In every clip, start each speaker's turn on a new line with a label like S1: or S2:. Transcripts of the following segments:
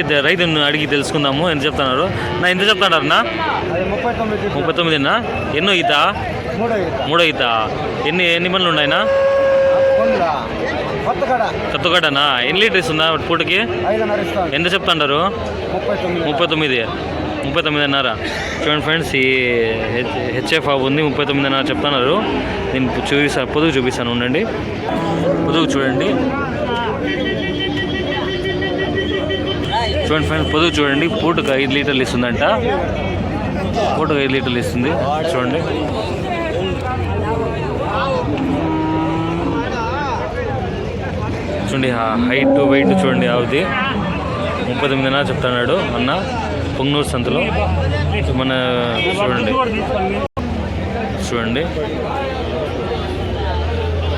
S1: ఇద్దరు రైతును అడిగి తెలుసుకుందాము. ఎంత చెప్తున్నారు? నా ఎంత చెప్తున్నారు నా
S2: అది ముప్పై తొమ్మిది
S1: తొమ్మిదినా? ఎన్నో ఈత?
S2: మూడో ఈత.
S1: ఎన్ని ఎన్ని పనులు ఉన్నాయినా?
S2: కొండ్ల కొత్త కడ.
S1: కొత్తగడ్డనా ఎన్ని లీటర్ ఇస్తుందా పూటకి? ఎంత చెప్తున్నారు?
S2: ముప్పై తొమ్మిది.
S1: ముప్పై తొమ్మిది. తొమ్మిదిన్నర. చూడండి ఫ్రెండ్స్ ఈ హెచ్ హెచ్ఎఫ్ ఉంది. ముప్పై తొమ్మిదిన్నర చెప్తున్నారు. నేను చూపిస్తాను పొదుగు చూపిస్తాను ఉండండి. పొదుగు చూడండి. చూడండి ఫ్రెండ్స్ పొదుగు చూడండి పూటకు ఐదు లీటర్లు ఇస్తుందంట. పూటకు ఐదు లీటర్లు ఇస్తుంది. చూడండి. చూడండి హైట్ వెయిట్ చూడండి ఆవుది ముప్పై తొమ్మిదినా చెప్తున్నాడు అన్న పొంగనూరు సంతలో. మన చూడండి. చూడండి.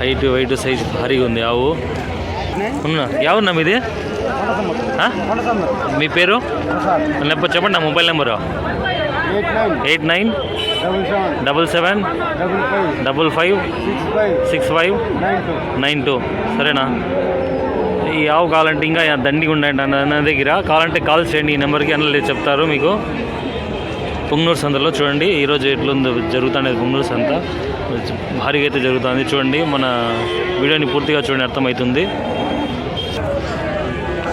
S1: హైట్ వెయిట్ సైజ్ భారీగా ఉంది ఆవు. ఉన్నా. ఎవరున్నా మీది? మీ పేరు? లేకపోతే చెప్పండి నా mobile number.
S2: Eight nine double seven
S1: double seven
S2: double five
S1: double five
S2: six five nine two.
S1: సరేనా? ఈ ఆవు కావాలంటే ఇంకా దండిగా ఉండండి అన్న దగ్గర. కావాలంటే కాల్ చేయండి ఈ నెంబర్కి అన్న చెప్తారు మీకు. పొంగనూరు సంతలో చూడండి ఈరోజు ఎట్లుందో జరుగుతుంది పుంగనూరు సంత. భారీగా అయితే జరుగుతుంది. చూడండి మన వీడియోని పూర్తిగా చూడండి అర్థమవుతుంది.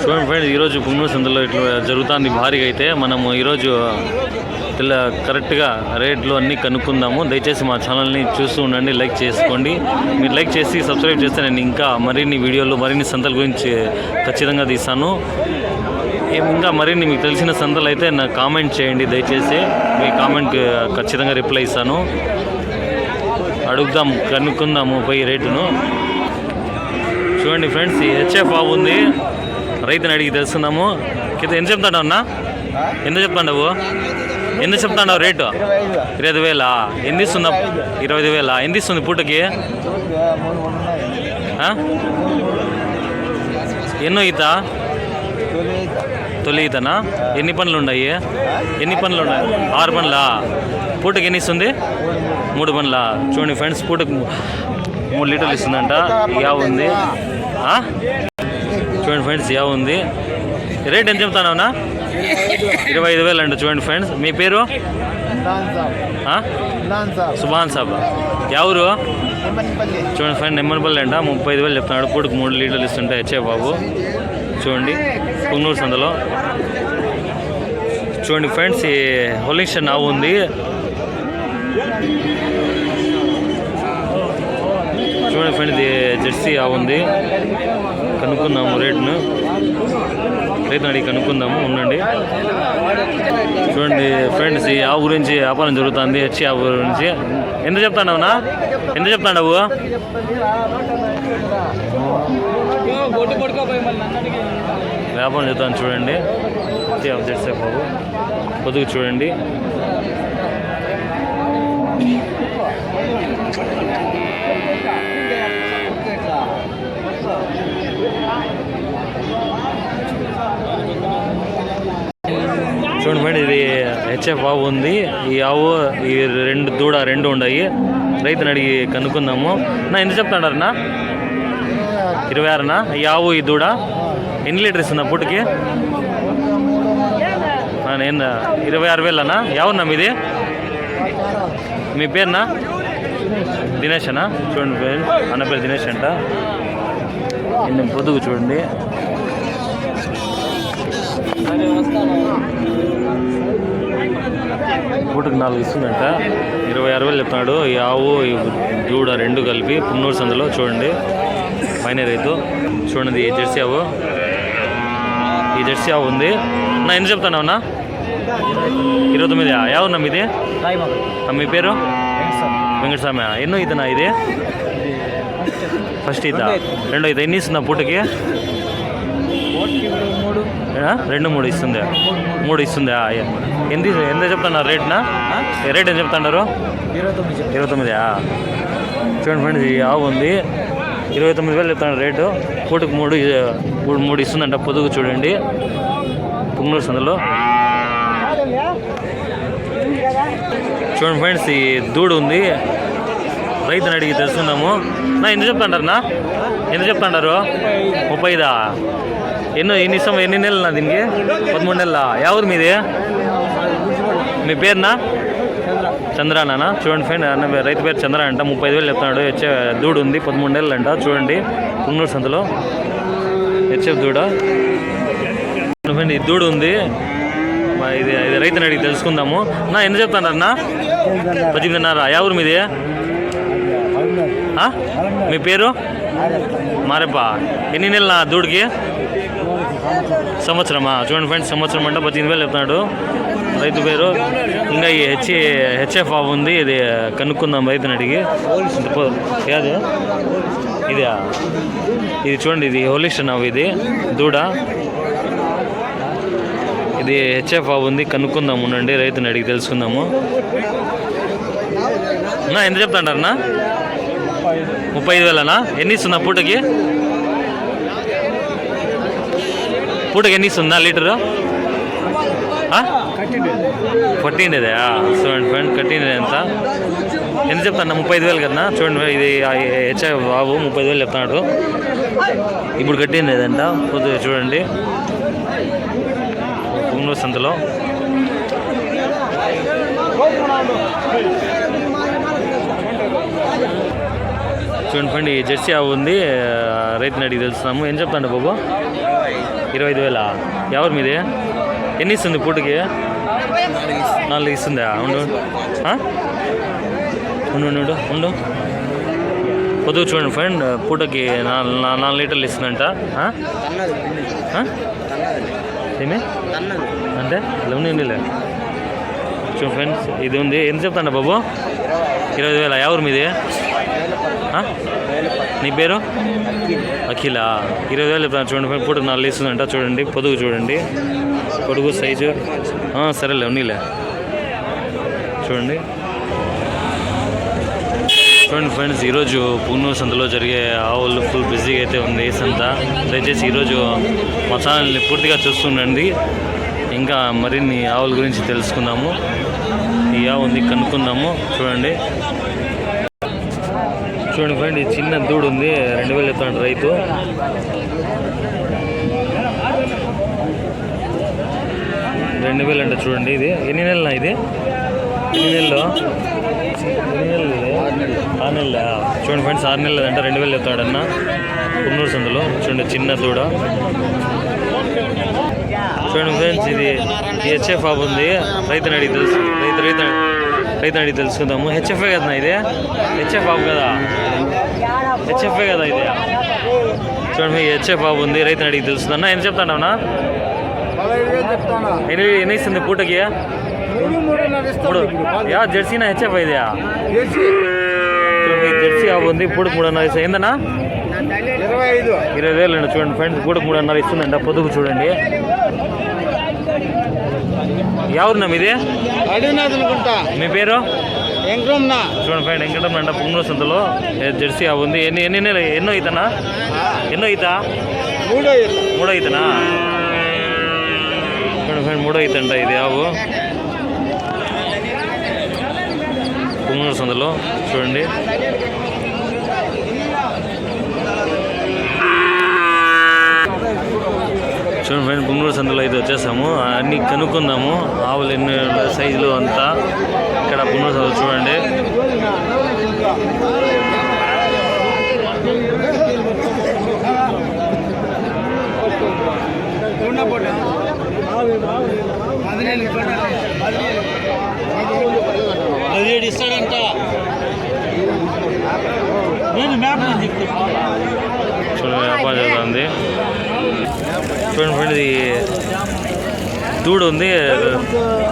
S1: చూడండి ఫ్రెండ్స్ ఈరోజు పొంగనూరు సంతలో ఇట్లా జరుగుతుంది భారీగా అయితే మనము ఈరోజు ఇలా కరెక్ట్గా రేట్లు అన్నీ కనుక్కుందాము. దయచేసి మా ఛానల్ని చూస్తూ ఉండండి లైక్ చేసుకోండి. మీరు లైక్ చేసి సబ్స్క్రైబ్ చేస్తే నేను ఇంకా మరిన్ని వీడియోలు మరిన్ని సంతల గురించి ఖచ్చితంగా తీస్తాను. ఇంకా మరిన్ని మీకు తెలిసిన సంతలు అయితే నాకు కామెంట్ చేయండి దయచేసి. మీ కామెంట్కి ఖచ్చితంగా రిప్లై ఇస్తాను. అడుగుదాం కనుక్కుందాము పై రేటును. చూడండి ఫ్రెండ్స్ ఈ హెచ్ఎఫ్ బాగుంది రైతుని అడిగి తెలుసుకుందాము. కింద ఎంత చెప్తాడు అన్న? ఎంత చెప్తాండవు? ఎంత చెప్తాండవు రేటు?
S2: ఇరవై ఐదు
S1: వేలా? ఎంత ఇస్తుందా? ఇరవై ఐదు వేలా? ఎంత ఇస్తుంది పూటకి? ఎన్నో ఈత?
S2: తొలి
S1: ఈతనా? ఎన్ని పనులు ఉన్నాయి? ఎన్ని పనులు ఉన్నాయి? ఆరు పనులా పూటకి ఎన్ని ఇస్తుంది? మూడు పనులా చూడండి ఫ్రెండ్స్ పూటకి మూడు లీటర్లు ఇస్తుందంట. యా ఉంది. ఆ? చూడండి ఫ్రెండ్స్ యా ఉంది. రేట్ ఎంత చెప్తానవునా ఇరవై ఐదు వేలు అండి చూడండి ఫ్రెండ్స్ మీ పేరు? సుభాన్ సాబ్. ఎవరు చూడండి ఫ్రెండ్ నిమ్మనపల్లి అంట. ముప్పై ఐదు వేలు చెప్తున్నాడు. పూటకు మూడు లీటర్లు ఇస్తుంటే వచ్చే బాబు. చూడండి. పుంగూరు సందలో. చూడండి ఫ్రెండ్స్ ఈ హోలింగ్స్టన్ నావు ఉంది. చూడండి ఫ్రెండ్స్ ఇది జెర్సీ ఆవు ఉంది. కనుక్కుందాము రేటును. రేటును అడిగి కనుక్కుందాము ఉండండి. చూడండి ఫ్రెండ్స్ ఈ ఆవు గురించి వ్యాపారం జరుగుతుంది హెచ్ ఆవు గురించి. ఎంత చెప్తాడవునా ఎంత చెప్తాడవు వ్యాపారం చెప్తాను చూడండి. హెచ్చి ఆవు జెర్సీ బాబు. పొదుగు చూడండి. చూడండి మేడం ఇది హెచ్ఎఫ్ ఆవు ఉంది. ఈ ఆవు ఈ రెండు దూడ రెండు ఉన్నాయి రైతుని అడిగి కనుక్కుందాము. నా ఎంత చెప్తాడారనా ఇరవై ఆరునా? ఈ ఆవు ఈ దూడ ఎన్ని లీటర్ ఇస్తుందా పూటకి? నేను ఇరవై ఆరు వేలనా? ఎవరున్నా మీది? మీ పేరునా? దినేష్ అన్నా చూడండి పేరు అన్న పేరు దినేష్ అంట. నేను పొద్దుగు చూడండి. పూటకు నాలుగు ఇస్తుందంట. ఇరవై ఆరు వేలు చెప్తున్నాడు. ఈ ఆవు ఈ దూడ రెండు కలిపి పున్నూరు సందులో చూడండి. పైన రైతు. చూడండి ఈ జెర్సీ ఆవు. ఈ జెర్సీ ఆవు ఉంది. నా ఎంత చెప్తాను అన్నా? ఇరవై తొమ్మిది యావున్నా మీది? మీ పేరు? వెంకటస్వామి ఎన్నో ఇదనా ఇది? ఫస్ట్ ఈత. రెండో ఈత. ఎన్ని ఇస్తుందా పూటకి? రెండు మూడు ఇస్తుంది? మూడు ఇస్తుందా? ఎంత ఎంత చెప్తున్నారు రేట్నా? రేట్ ఎంత చెప్తున్నారు?
S2: ఇరవై తొమ్మిది
S1: చూడండి ఫ్రెండ్స్ ఈ ఆవు ఉంది. ఇరవై తొమ్మిది వేలు చెప్తాను రేటు. పూటకు మూడు మూడు మూడు ఇస్తుందంట పొదుగు చూడండి. పుంగనూరు సందులో. చూడండి ఫ్రెండ్స్ ఈ దూడు ఉంది. రైతుని అడిగి తెలుసుకుందాము. నా ఎంత చెప్తాంటారు నా ఎంత చెప్తాంటారు ముప్పై ఐదా? ఎన్నో ఎన్ని ఇస్తాం ఎన్ని నెలలు దీనికి పదమూడు నెలల ఎవరు మీది మీ పేరునా చంద్రానా చూడండి ఫ్రెండ్ అన్న రైతు పేరు చంద్ర అంట ముప్పై వేలు చెప్తున్నాడు హెచ్ఎఫ్ దూడు ఉంది పదమూడు నెలలు అంట చూడండి పుంగూరు సంతలో హెచ్ఎఫ్ దూడ ఫ్రెండ్ ఈ దూడు ఉంది ఇది ఇది రైతుని అడిగి తెలుసుకుందాము నా ఎన్ని చెప్తానన్నా పద్దెనిమిదిన్నర ఎవరు మీది మీ పేరు మారేపా ఎన్ని నెలలు దూడికి సంవత్సరమా? చూడండి ఫ్రెండ్స్ సంవత్సరం అంటే పద్దెనిమిది వేలు చెప్తున్నాడు. రైతు పేరు ఇంకా ఈ హెచ్ హెచ్ఎఫ్ ఆవు ఉంది. ఇది కనుక్కుందాం రైతుని అడిగి. ఏది? ఇది? ఇది చూడండి ఇది హోలిస్టన్ ఆవు ఇది. దూడ. ఇది హెచ్ఎఫ్ ఆవు ఉంది. కనుక్కుందాం ఉండండి రైతుని అడిగి తెలుసుకుందాము. ఎంత చెప్తాంటారన్నా ముప్పై ఐదు వేలనా? ఎన్ని ఇస్తుందా పూటకి? పూటకి ఎన్ని ఇస్తుందా? లీటరు? పట్టిండేదే చూడండి ఫ్రెండ్ కట్టిండేది ఎంత? ఎంత చెప్తాను? ముప్పై ఐదు వేలు కదా చూడండి ఇది హెచ్ఐ బాబు ముప్పై ఐదు వేలు చెప్తున్నాడు. ఇప్పుడు కట్టిండేదంట కొద్దిగా చూడండి. సంతలో. చూడండి ఫ్రెండ్ ఈ జెర్సీ ఆవు ఉంది. ఆ, రైతుని అడిగి తెలుస్తున్నాము. ఏం చెప్తాండి బాబు? ఇరవై ఐదు వేల? ఎవరు మీది? ఎన్ని ఇస్తుంది పూటకి? నాలుగు ఇస్తుందా? ఉండు. ఉండు ఉండు, ఉండు పొద్దు చూడండి ఫ్రెండ్ పూటకి నాలుగు లీటర్లు ఇస్తుందంట. ఏమి? అంటే లెవెన్ ఉండలే చూడండి ఫ్రెండ్స్ ఇది ఉంది. ఎంత చెప్తాండ బాబు? ఇరవై వేల? ఎవరు మీది? నీ పేరు? అఖిల. ఇరవై వేలు చెప్తాను చూడండి ఫ్రెండ్ నాలుగు ఇస్తుందంట చూడండి. పొదుగు చూడండి. పొడుగు సైజు. సరేలే ఉన్నీలే. చూడండి. చూడండి ఫ్రెండ్స్ ఈరోజు పున్నూరు సంతలో జరిగే ఆవులు ఫుల్ బిజీగా అయితే ఉంది ఈ సంత. దయచేసి ఈరోజు మా ఛానల్ని పూర్తిగా చూస్తుండండి. ఇంకా మరిన్ని ఆవుల గురించి తెలుసుకుందాము. ఈ ఆవు ఉంది కనుక్కుందాము. చూడండి. చూడండి ఫ్రెండ్ ఈ చిన్న దూడు ఉంది. రెండు వేలు ఎత్తాడు రైతు. రెండు వేలు అంట చూడండి ఇది. ఎన్ని నెలలు ఇది? ఎన్ని నెలలు? ఎన్ని నెలలు ఆరు నెలల. చూడండి ఫ్రెండ్స్ ఆరు నెలలు అంట. రెండు వేలు ఎత్తాడన్న కున్నూరు సందులో. చూడండి చిన్న దూడ. చూడండి ఫ్రెండ్స్ ఇది హెచ్ఎఫ్ ఆఫ్ ఉంది. రైతుని అడిగి తెలుసు. రైతు రైతు రైతు అడిగి తెలుసుకుందాము హెచ్ఎఫ్ఏ కదా ఇది హెచ్ఎఫ్ ఆఫ్ కదా హెచ్ఎఫ్ఏ కదా ఇది చూడండి హెచ్ఎఫ్ ఆఫ్ ఉంది రైతుని అడిగి తెలుస్తుందన్న ఏం చెప్తానన్నా ఎన్ని ఎన్ని ఇస్తుంది పూటకి ఇప్పుడు యా జెర్సీనా హెచ్ఎఫ్ ఇదా
S2: చేసి
S1: చూడండి జెర్సీ ఆవు ఉంది పూటకు మూడున్నర ఇస్తుంది ఏందన్నా
S2: ఇరవై
S1: వేలు అండి చూడండి ఫ్రెండ్స్ పూటకు మూడున్నర ఇస్తుందంట పొదుగు చూడండి ఎవరున్నా మీది
S2: అడిగినాది అనుకుంటా
S1: మీ పేరు
S2: ఎంక్రమ్నా
S1: చూడండి ఫ్రెండ్ వెంకటరమణ అంట పుంగూరు సంతలో జెర్సీ ఆవు ఉంది ఎన్ని ఎన్ని ఎన్నో ఈతనా ఎన్నో ఈత
S2: మూడో
S1: మూడో ఈతనా చూడండి ఫ్రెండ్ మూడో ఈత అంట ఇది ఆవు పుంగూరు సంతలో చూడండి చూడండి ఫ్రెండ్ పుంగూరు సంతలో అయితే వచ్చేసాము. అన్నీ కనుక్కుందాము. ఆవులు ఎన్ని సైజులు అంతా ఇక్కడ పుంగూరు సంతలో చూడండి.
S2: పదిహేడు ఇస్తాడంట. నేను మ్యాప్
S1: చూడండి వ్యాపారం జరుగుతుంది. చూడండి ఫ్రెండ్ ఇది దూడు ఉంది.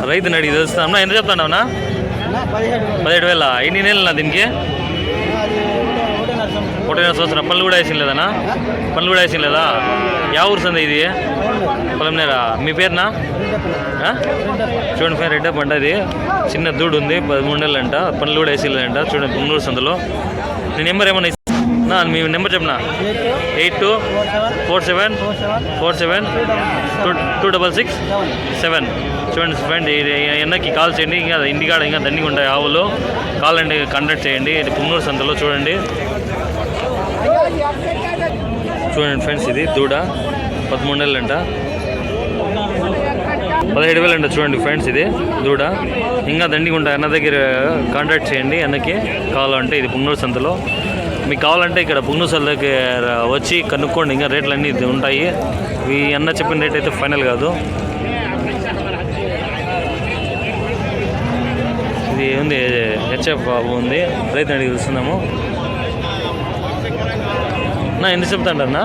S1: రైతుని అడిగి తెలుస్తామన్నా ఎంత చెప్తానవునా
S2: పదిహేడు
S1: వేల? ఎన్ని నెలలు దీనికి? ఒకటిన్నర సంవత్సరం. పనులు కూడా వేసిన లేదనా పనులు కూడా వేసిన లేదా? యా ఊరు సంద ఇది పొలంనేరా మీ పేరునా? ఆ? చూడండి ఫైన్ రెడ్డ పంట ఇది. చిన్న దూడు ఉంది. పదమూడు నెలలు అంట పనులు కూడా వేసి లేదంట. చూడండి పుంగూరు సందులో నీ నెంబర్ ఏమైనా నా మీ నెంబర్ చెప్పనా? Eight two four seven four seven two two double six seven. చూడండి ఫ్రెండ్ ఇది ఎన్నకి కాల్ చేయండి ఇంకా ఇంటికాడ ఇంకా దండిగా ఉంటాయి ఆవులు. కాల్ అండి కండక్ట్ చేయండి ఇది పున్నూరు సంతలో చూడండి. చూడండి ఫ్రెండ్స్ ఇది దూడ పదమూడు నెలలు అంట పదిహేడు వేలు అంట చూడండి ఫ్రెండ్స్ ఇది దూడ. ఇంకా దండిగా ఉంటాయి అన్న దగ్గర కాంటాక్ట్ చేయండి అన్నకి కావాలంటే ఇది పున్నూరు సంతలో. మీకు కావాలంటే ఇక్కడ పుంగనూరు దగ్గర వచ్చి కనుక్కోండి ఇంకా రేట్లు అన్నీ ఉంటాయి. ఈ అన్న చెప్పిన రేట్ అయితే ఫైనల్ కాదు. ఇది ఉంది హెచ్ఎఫ్ బాబు ఉంది. రైతు అడిగి తెలుస్తున్నాము నా ఎన్ని చెప్తాడు అన్న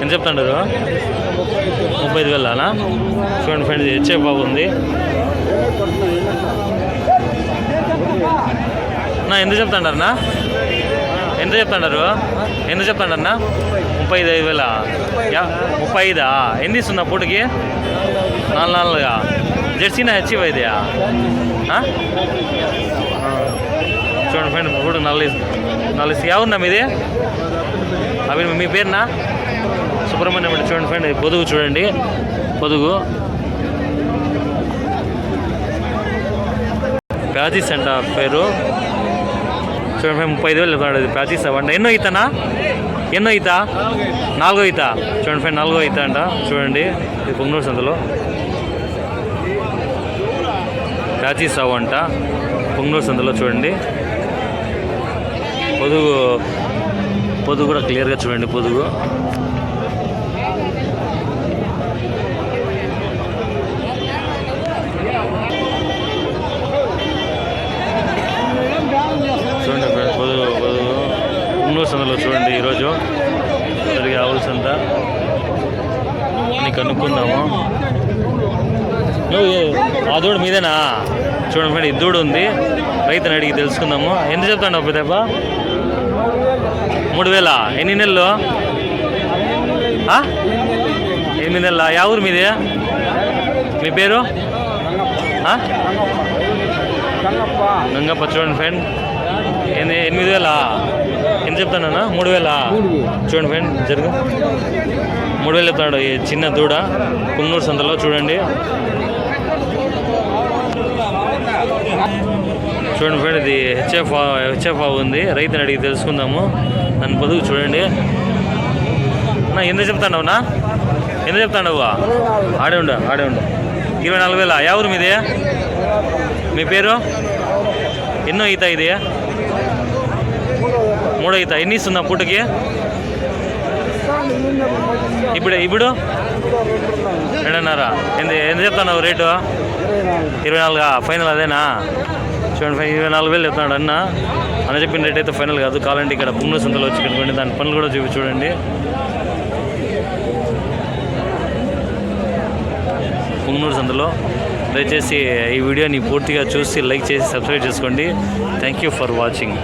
S1: ఎంత చెప్తాంటారు ముప్పై ఐదు వేలనా? చూడండి ఫ్రెండ్స్ హెచ్ఎఫ్ బాబు ఉంది. నా ఎంత చెప్తాంటారన్నా ఎంత చెప్తాంటారు ఎంత అన్న ముప్పై ఐదు ఐదు వేల. యా ముప్పై ఐదా ఎన్ని ఇస్తున్నా పూటకి? నాలుగు నాలుగుగా. జెర్సీనా హెచ్ఎఫ్ అయిదా చూడండి ఫ్రెండ్ పూట నాలుగు నల్లి ఎవరున్నా మీది? అవి మీ పేరునా? సుబ్రహ్మణ్యం చూడండి ఫ్రెండ్ పొదుగు చూడండి. పొదుగు. ప్యాచీస్ అంట పేరు చూడండి ముప్పై ఐదు వేలు చెప్తున్నాడు ఇది ప్యాచీస్ అవ్వండి. ఎన్నో ఈతనా? ఎన్నో ఈత? నాలుగో ఈత. చూడండి ఫ్రెండ్ నాలుగో ఈత అంట. చూడండి ఇది పొంగనూరు సంతలో చవ్వ అంట పొంగనూరు సంతలో చూడండి. పొదుగు పొదుగు కూడా క్లియర్గా చూడండి పొదుగు చూడండి ఫ్రెండ్స్ పొదుగు పొదుగు ఉన్నూరు సంతలో చూడండి ఈరోజు జరిగే ఆవుల సంత అన్ని కనుక్కుందాము నువ్వు ఏ- ఆ దూడ మీదేనా చూడండి ఫ్రెండ్ ఈ ఉంది. రైతుని అడిగి తెలుసుకుందాము. ఎంత చెప్తాను పెద్దప్ప మూడు వేల? ఎన్ని నెలలు? ఆ? ఎనిమిది నెలల? యా ఊరు మీది? మీ పేరు? గంగప్ప చూడండి ఫ్రెండ్. ఎన్ని ఎనిమిది వేల? ఎంత చెప్తానన్నా మూడు వేల? చూడండి ఫ్రెండ్ జరుగు. మూడు వేలు చెప్తాడు ఈ చిన్న దూడ. కున్నూరు సంతలో చూడండి. చూడండి ఫ్రెండ్ ఇది హెచ్ఎఫ్ హెచ్ఎఫ్ ఉంది. రైతుని అడిగి తెలుసుకుందాము. నన్ను పొదుగు చూడండి. నా ఎంత చెప్తాండవునా ఎంత చెప్తాండవు? ఆడే ఉండు ఆడే ఉండు. ఇరవై నాలుగు వేల. యా ఊరు మీది? మీ పేరు? ఎన్నో ఈత ఇది? మూడో ఈత. ఎన్ని ఇస్తుందా పూటకి? ఇప్పుడు ఇప్పుడు? రెండున్నర. ఎంత ఎంత చెప్తాను రేటు? ఇరవై నాలుగా? ఫైనల్ అదేనా? చూడండి ఫైన్ ఇరవై నాలుగు వేలు చెప్తున్నాడు అన్న. అన్న చెప్పిన రేట్ అయితే ఫైనల్ కాదు. కావాలంటే ఇక్కడ పుంగనూరు సంతలో వచ్చి కనుకోండి దాని పనులు కూడా చూపి చూడండి. పుంగనూరు సంతలో. దయచేసి ఈ వీడియోని పూర్తిగా చూసి లైక్ చేసి సబ్స్క్రైబ్ చేసుకోండి. Thank you for watching